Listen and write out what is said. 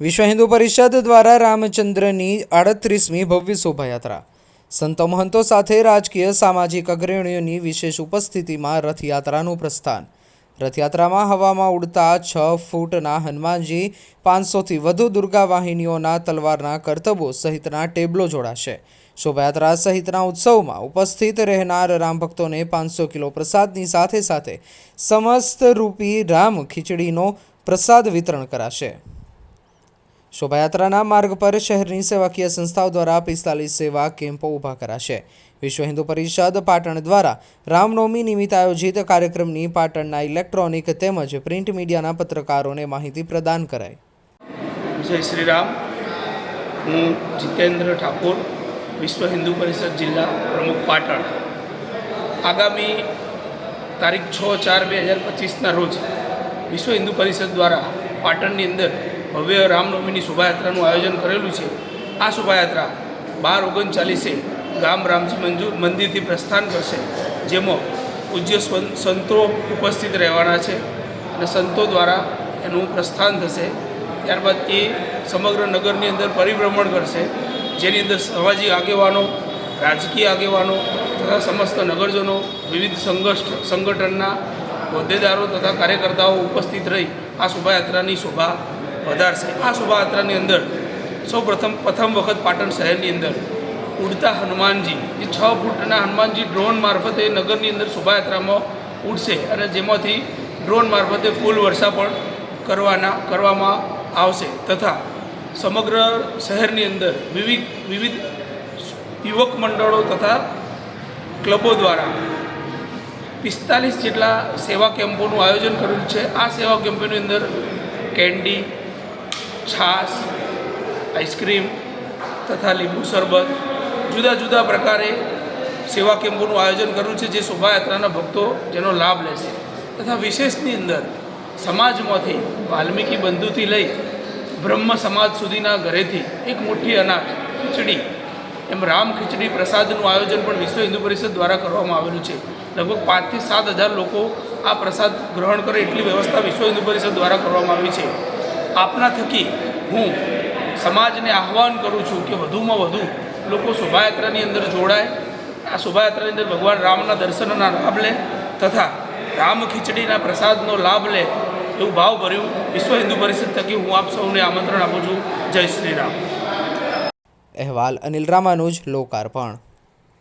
વિશ્વ હિન્દુ પરિષદ દ્વારા રામચંદ્રની આડત્રીસમી ભવ્ય શોભાયાત્રા. સંતો મહંતો સાથે રાજકીય સામાજિક અગ્રણીઓની વિશેષ ઉપસ્થિતિમાં રથયાત્રાનું પ્રસ્થાન. રથયાત્રામાં હવામાં ઉડતા છ ફૂટના હનુમાનજી, પાંચસોથી વધુ દુર્ગા વાહિનીઓના તલવારના કરતબો સહિતના ટેબલો જોડાશે. શોભાયાત્રા સહિતના ઉત્સવમાં ઉપસ્થિત રહેનાર રામ ભક્તોને પાંચસો કિલો પ્રસાદની સાથે સાથે સમસ્ત રૂપી રામ ખીચડીનો પ્રસાદ વિતરણ કરાશે. શોભાયાત્રાના માર્ગ પર શહેરની સેવાકીય સંસ્થાઓ દ્વારા પિસ્તાલીસ સેવા કેમ્પો ઊભા કરાશે. વિશ્વ હિન્દુ પરિષદ પાટણ દ્વારા રામનવમી નિમિત્તે આયોજિત કાર્યક્રમની પાટણના ઇલેક્ટ્રોનિક તેમજ પ્રિન્ટ મીડિયાના પત્રકારોને માહિતી પ્રદાન કરાઈ. જય શ્રી રામ હું જીતેન્દ્ર ઠાકોર, વિશ્વ હિન્દુ પરિષદ જિલ્લા પ્રમુખ પાટણ. આગામી તારીખ છ ચાર બે હજાર પચીસના રોજ વિશ્વ હિન્દુ પરિષદ દ્વારા પાટણની અંદર ભવ્ય રામનવમીની શોભાયાત્રાનું આયોજન કરેલું છે. આ શોભાયાત્રા બાર ઓગણચાલીસે ગામ રામજી મંજુ મંદિરથી પ્રસ્થાન કરશે, જેમાં પૂજ્ય સંતો ઉપસ્થિત રહેવાના છે અને સંતો દ્વારા એનું પ્રસ્થાન થશે. ત્યારબાદ એ સમગ્ર નગરની અંદર પરિભ્રમણ કરશે, જેની અંદર સામાજિક આગેવાનો, રાજકીય આગેવાનો તથા સમસ્ત નગરજનો, વિવિધ સંઘર્ષ સંગઠનના હોદ્દેદારો તથા કાર્યકર્તાઓ ઉપસ્થિત રહી આ શોભાયાત્રાની શોભા વધારશે આ શોભાયાત્રાની અંદર સૌ પ્રથમ પ્રથમ વખત પાટણ શહેરની અંદર ઉડતા હનુમાનજી, જે છ ફૂટના હનુમાનજી ડ્રોન મારફતે નગરની અંદર શોભાયાત્રામાં ઉડશે અને જેમાંથી ડ્રોન મારફતે ફૂલ વર્ષા પણ કરવાના, કરવામાં આવશે. તથા સમગ્ર શહેરની અંદર વિવિધ વિવિધ યુવક મંડળો તથા ક્લબો દ્વારા પિસ્તાલીસ જેટલા સેવા કેમ્પોનું આયોજન કરેલું છે. આ સેવા કેમ્પોની અંદર કેન્ડી છાશ, આઈસ્ક્રીમ તથા લીંબુ શરબત, જુદા જુદા પ્રકારે સેવા કેમ્પોનું આયોજન કર્યું છે જે શોભાયાત્રાના ભક્તો જેનો લાભ લેશે તથા વિશેષની અંદર સમાજમાંથી વાલ્મીકી બંધુથી લઈ બ્રહ્મ સમાજ સુધીના ઘરેથી એક મોટી અનાજ, ખીચડી એમ રામ ખીચડી પ્રસાદનું આયોજન પણ વિશ્વ હિન્દુ પરિષદ દ્વારા કરવામાં આવેલું છે. લગભગ પાંચથી સાત હજાર લોકો આ પ્રસાદ ગ્રહણ કરે એટલી વ્યવસ્થા વિશ્વ હિન્દુ પરિષદ દ્વારા કરવામાં આવી છે. આપના થકી હું સમાજને આહ્વાન કરું છું કે વધુમાં વધુ લોકો શોભાયાત્રાની અંદર જોડાય. આ શોભાયાત્રાની અંદર ભગવાન રામના દર્શનના લાભ લે તથા રામ ખીચડીના પ્રસાદનો લાભ લે એવું ભાવભર્યું વિશ્વ હિન્દુ પરિષદ થકી હું આપ સૌને આમંત્રણ આપું છું. જય શ્રી રામ. અહેવાલ અનિલ રામાનુજ, લોકાર્પણ.